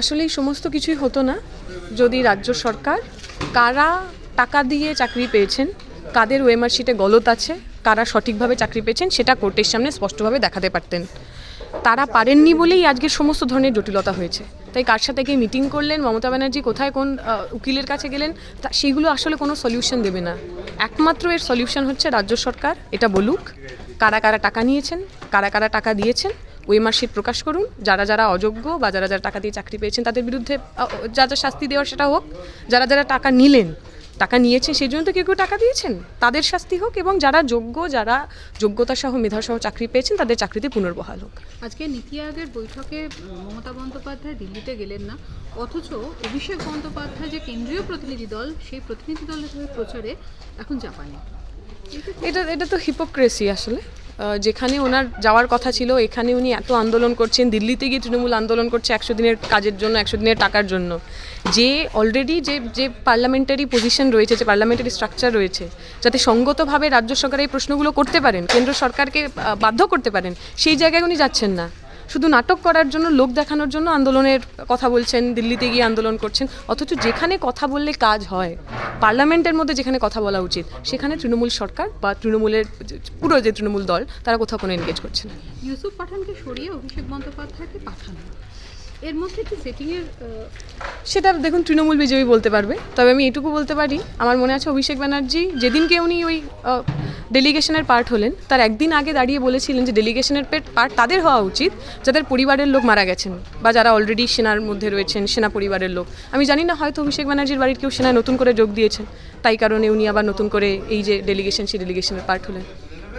আসলে সমস্ত কিছুই হতো না। যদি রাজ্য সরকার কারা টাকা দিয়ে চাকরি পেয়েছেন, কাদের ওএমআর শিটে গলত আছে, কারা সঠিকভাবে চাকরি পেয়েছেন, সেটা কোর্টের সামনে স্পষ্টভাবে দেখাতে পারতেন। তারা পারেননি বলেই আজকের সমস্ত ধরনের জটিলতা হয়েছে। তাই কার সাথে গিয়ে মিটিং করলেন, মমতা ব্যানার্জি কোথায়, কোন উকিলের কাছে গেলেন, তা সেইগুলো আসলে কোনো সলিউশন দেবে না। একমাত্র এর সলিউশন হচ্ছে রাজ্য সরকার, এটা বলুক। কারা কারা টাকা নিয়েছেন, কারা কারা টাকা দিয়েছেন ওই মার্কশিট প্রকাশ করুন। যারা যারা অযোগ্য বা যারা যারা টাকা দিয়ে চাকরি পেয়েছেন তাদের বিরুদ্ধে যা যা শাস্তি দেওয়ার সেটা হোক। যারা যারা টাকা নিলেন টাকা নিয়েছেন সেই জন্য তো কেউ কেউ টাকা দিয়েছেন। তাদের শাস্তি হোক এবং যারা যোগ্য যারা যোগ্যতা সহ মেধা সহ চাকরি পেয়েছেন তাদের চাকরিতে পুনর্বহাল হোক। আজকে নীতি আয়োগের বৈঠকে মমতা বন্দ্যোপাধ্যায় দিল্লিতে গেলেন না। অথচ অভিষেক বন্দ্যোপাধ্যায় যে কেন্দ্রীয় প্রতিনিধি দল সেই প্রতিনিধি দলের প্রচারে এখন জাপানে। এটা এটা তো হিপোক্রেসি আসলে। যেখানে ওনার যাওয়ার কথা ছিল, এখানে উনি এত আন্দোলন করছেন, দিল্লিতে গিয়ে তৃণমূল আন্দোলন করছে একশো দিনের কাজের জন্য, একশো দিনের টাকার জন্য। যে অলরেডি যে যে পার্লামেন্টারি পজিশন রয়েছে, যে পার্লামেন্টারি স্ট্রাকচার রয়েছে, যাতে সঙ্গতভাবে রাজ্য সরকার এই প্রশ্নগুলো করতে পারেন, কেন্দ্র সরকারকে বাধ্য করতে পারেন, সেই জায়গায় উনি যাচ্ছেন না। শুধু নাটক করার জন্য, লোক দেখানোর জন্য আন্দোলনের কথা বলছেন, দিল্লিতে গিয়ে আন্দোলন করছেন, অথচ যেখানে কথা বললে কাজ হয়, পার্লামেন্টের মধ্যে যেখানে কথা বলা উচিত, সেখানে তৃণমূল সরকার বা তৃণমূলের পুরো যে তৃণমূল দল, তারা কোথাও কোনো এনগেজ করছে না। ইউসুফ পাঠানকে সরিয়ে অভিষেক বন্দ্যোপাধ্যায়কে পাঠানো। এর মধ্যে কি সেটিংয়ের সেটা দেখুন তৃণমূল বিজয়ী বলতে পারবে। তবে আমি এটুকু বলতে পারি, আমার মনে আছে অভিষেক ব্যানার্জি, যেদিনকে উনি ওই ডেলিগেশনের পার্ট হলেন, তার একদিন আগে দাঁড়িয়ে বলেছিলেন যে ডেলিগেশনের পার্ট তাদের হওয়া উচিত যাদের পরিবারের লোক মারা গেছেন বা যারা অলরেডি সেনার মধ্যে রয়েছেন, সেনা পরিবারের লোক। আমি জানি না হয়তো অভিষেক ব্যানার্জির বাড়ির কেউ সেনায় নতুন করে যোগ দিয়েছেন, তাই কারণে উনি আবার নতুন করে এই যে ডেলিগেশন সেই ডেলিগেশনের পার্ট হলেন।